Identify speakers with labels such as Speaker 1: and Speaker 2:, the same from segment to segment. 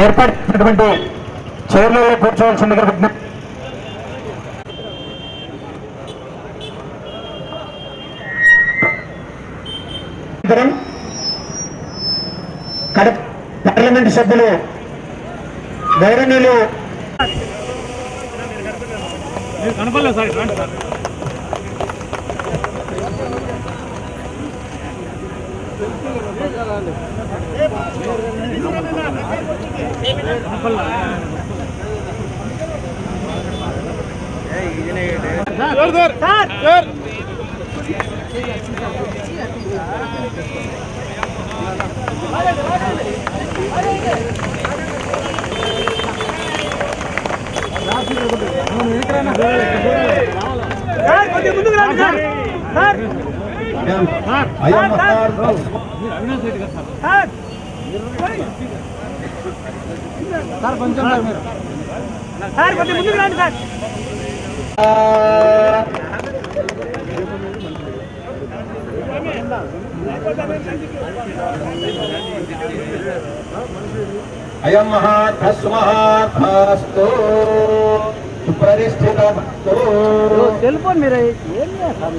Speaker 1: ఏర్పాటు చేసినటువంటి చైర్లలో కూర్చోవలసిందిగా విజ్ఞప్తి పార్లమెంట్ సభ్యులు గౌరవనీయులు
Speaker 2: కనపడలేదు sir sir sir sir sir sir కొద్దిగా ముందుకు రండి సార్ సార్ సార్
Speaker 1: అయ్యమ్మ సార్
Speaker 2: అవినాష్ రెడ్డి గారు సార్ సార్ కొంచెం సార్ మీరు సార్ కొద్దిగా ముందుకు రండి సార్
Speaker 1: అయం మహాత్మస్మహాత్మస్తు సుప్రతిష్ఠితమస్తు
Speaker 2: సెల్ ఫోన్ మీరు ఏం చేస్తారు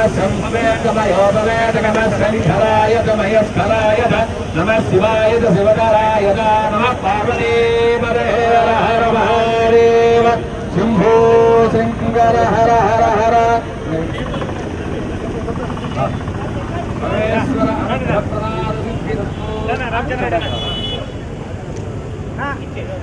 Speaker 1: నమ సంవేదమయో భవేదగమ శంకరాయ మయస్కరాయ నమ శివాయ శివకరాయ నమ పార్వతీపదే హర హర మహాదేవ శంభో శంకర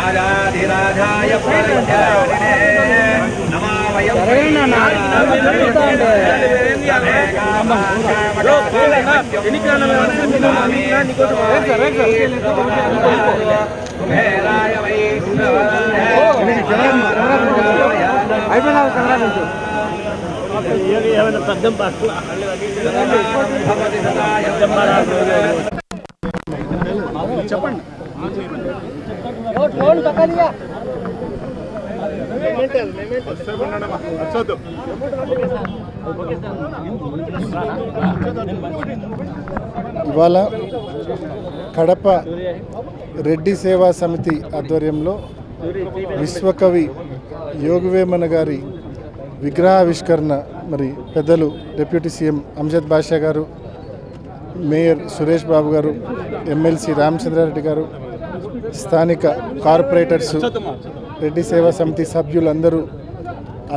Speaker 1: రాజాధిరాజాయ
Speaker 2: అయిపోయినా ఏమైనా పెద్దం పట్ల చెప్పండి.
Speaker 3: ఇవాళ కడప రెడ్డి సేవా సమితి ఆధ్వర్యంలో విశ్వకవి యోగవేమన గారి విగ్రహావిష్కరణ మరి పెద్దలు డిప్యూటీ సీఎం అంజద్ బాషా గారు మేయర్ సురేష్ బాబు గారు ఎమ్మెల్సీ రామచంద్రారెడ్డి గారు స్థానిక కార్పొరేటర్స్ రెడ్డి సేవా సమితి సభ్యులందరూ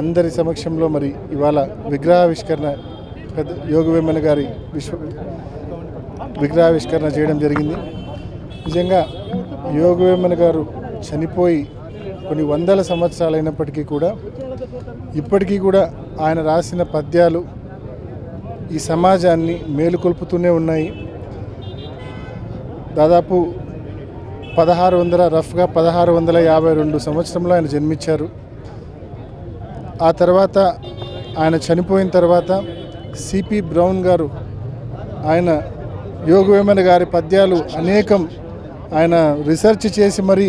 Speaker 3: అందరి సమక్షంలో మరి ఇవాళ విగ్రహావిష్కరణ పెద్ద యోగవేమన గారి విశ్వ విగ్రహావిష్కరణ చేయడం జరిగింది. నిజంగా యోగవేమన గారు చనిపోయి కొన్ని వందల సంవత్సరాలు అయినప్పటికీ కూడా ఇప్పటికీ కూడా ఆయన రాసిన పద్యాలు ఈ సమాజాన్ని మేలుకొల్పుతూనే ఉన్నాయి. దాదాపు పదహారు వందల రఫ్గా పదహారు వందల యాభై రెండు సంవత్సరంలో ఆయన జన్మించారు. ఆ తర్వాత ఆయన చనిపోయిన తర్వాత సిపి బ్రౌన్ గారు ఆయన యోగవేమన గారి పద్యాలు అనేకం ఆయన రీసెర్చ్ చేసి మరి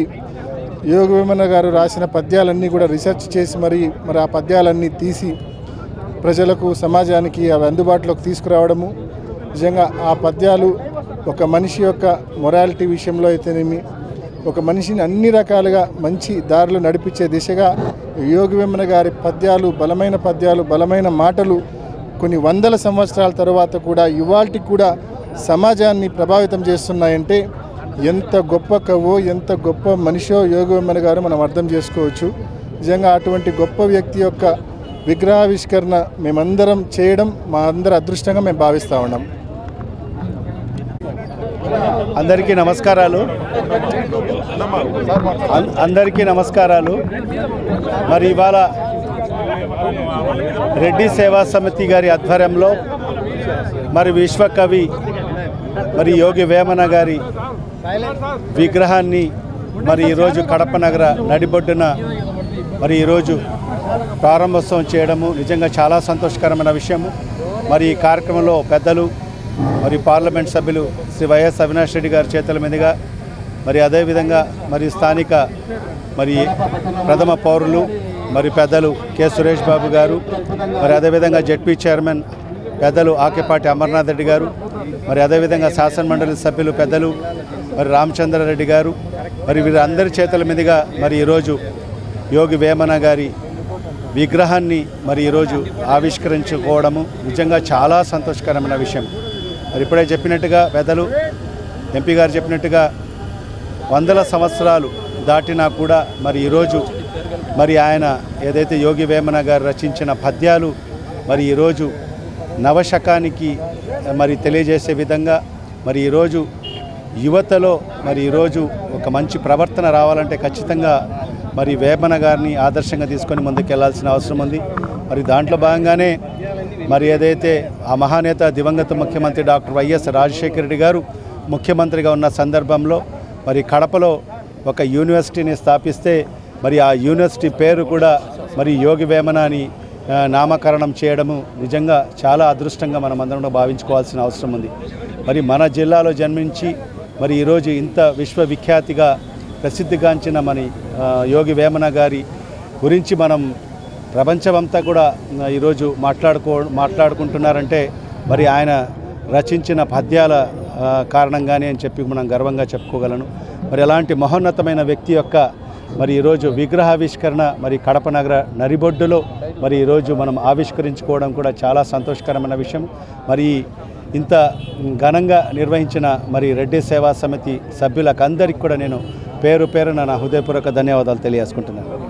Speaker 3: యోగవేమన గారు రాసిన పద్యాలన్నీ కూడా రీసెర్చ్ చేసి మరి మరి ఆ పద్యాలన్నీ తీసి ప్రజలకు సమాజానికి అవి అందుబాటులోకి తీసుకురావడము. నిజంగా ఆ పద్యాలు ఒక మనిషి యొక్క మొరాలిటీ విషయంలో అయితేనేమి ఒక మనిషిని అన్ని రకాలుగా మంచి దారులు నడిపించే దిశగా యోగవేమన గారి పద్యాలు బలమైన పద్యాలు బలమైన మాటలు కొన్ని వందల సంవత్సరాల తర్వాత కూడా ఇవాళకి కూడా సమాజాన్ని ప్రభావితం చేస్తున్నాయంటే ఎంత గొప్ప కవో ఎంత గొప్ప మనిషో వెమ్మన గారు మనం అర్థం చేసుకోవచ్చు. నిజంగా అటువంటి గొప్ప వ్యక్తి యొక్క విగ్రహావిష్కరణ మేమందరం చేయడం మా అందరి అదృష్టంగా మేము భావిస్తూ ఉన్నాం.
Speaker 4: అందరికీ నమస్కారాలు. అందరికీ నమస్కారాలు. మరి ఇవాళ రెడ్డి సేవా సమితి గారి ఆధ్వర్యంలో మరి విశ్వకవి మరి యోగి వేమన గారి విగ్రహాన్ని మరి ఈరోజు కడప నగర నడిబొడ్డున మరి ఈరోజు ప్రారంభోత్సవం చేయడము నిజంగా చాలా సంతోషకరమైన విషయము. మరి ఈ కార్యక్రమంలో పెద్దలు మరి పార్లమెంట్ సభ్యులు శ్రీ వైఎస్ అవినాష్ రెడ్డి గారి చేతుల మీదుగా మరి అదేవిధంగా మరి స్థానిక మరి ప్రథమ పౌరులు మరి పెద్దలు కె సురేష్ బాబు గారు మరి అదేవిధంగా జెడ్పీ చైర్మన్ పెద్దలు ఆకేపాటి అమర్నాథ్ రెడ్డి గారు మరి అదేవిధంగా శాసన మండలి సభ్యులు పెద్దలు మరి రామచంద్రారెడ్డి గారు మరి వీరందరి చేతుల మీదుగా మరి ఈరోజు యోగి వేమన గారి విగ్రహాన్ని మరి ఈరోజు ఆవిష్కరించుకోవడము నిజంగా చాలా సంతోషకరమైన విషయం. మరి ఇప్పుడే చెప్పినట్టుగా పెద్దలు ఎంపీ గారు చెప్పినట్టుగా వందల సంవత్సరాలు దాటినా కూడా మరి ఈరోజు మరి ఆయన ఏదైతే యోగి వేమన గారు రచించిన పద్యాలు మరి ఈరోజు నవశకానికి మరి తెలియజేసే విధంగా మరి ఈరోజు యువతలో మరి ఈరోజు ఒక మంచి ప్రవర్తన రావాలంటే ఖచ్చితంగా మరి వేమన గారిని ఆదర్శంగా తీసుకొని ముందుకెళ్ళాల్సిన అవసరం ఉంది. మరి దాంట్లో భాగంగానే మరి ఏదైతే ఆ మహానేత దివంగత ముఖ్యమంత్రి డాక్టర్ వైఎస్ రాజశేఖర రెడ్డి గారు ముఖ్యమంత్రిగా ఉన్న సందర్భంలో మరి కడపలో ఒక యూనివర్సిటీని స్థాపిస్తే మరి ఆ యూనివర్సిటీ పేరు కూడా మరి యోగి వేమన అని నామకరణం చేయడము నిజంగా చాలా అదృష్టంగా మనం అందరం భావించుకోవాల్సిన అవసరం ఉంది. మరి మన జిల్లాలో జన్మించి మరి ఈరోజు ఇంత విశ్వవిఖ్యాతిగా ప్రసిద్ధిగాంచిన మన యోగి వేమన గారి గురించి మనం ప్రపంచమంతా కూడా ఈరోజు మాట్లాడుకో మాట్లాడుకుంటున్నారంటే మరి ఆయన రచించిన పద్యాల కారణంగానే అని చెప్పి మనం గర్వంగా చెప్పుకోగలను. మరి అలాంటి మహోన్నతమైన వ్యక్తి యొక్క మరి ఈరోజు విగ్రహావిష్కరణ మరి కడప నగర నరిబొడ్డులో మరి ఈరోజు మనం ఆవిష్కరించుకోవడం కూడా చాలా సంతోషకరమైన విషయం. మరి ఇంత ఘనంగా నిర్వహించిన మరి రెడ్డి సేవా సమితి సభ్యులకు అందరికీ కూడా నేను పేరు పేరున నా హృదయపూర్వక ధన్యవాదాలు తెలియజేసుకుంటున్నాను.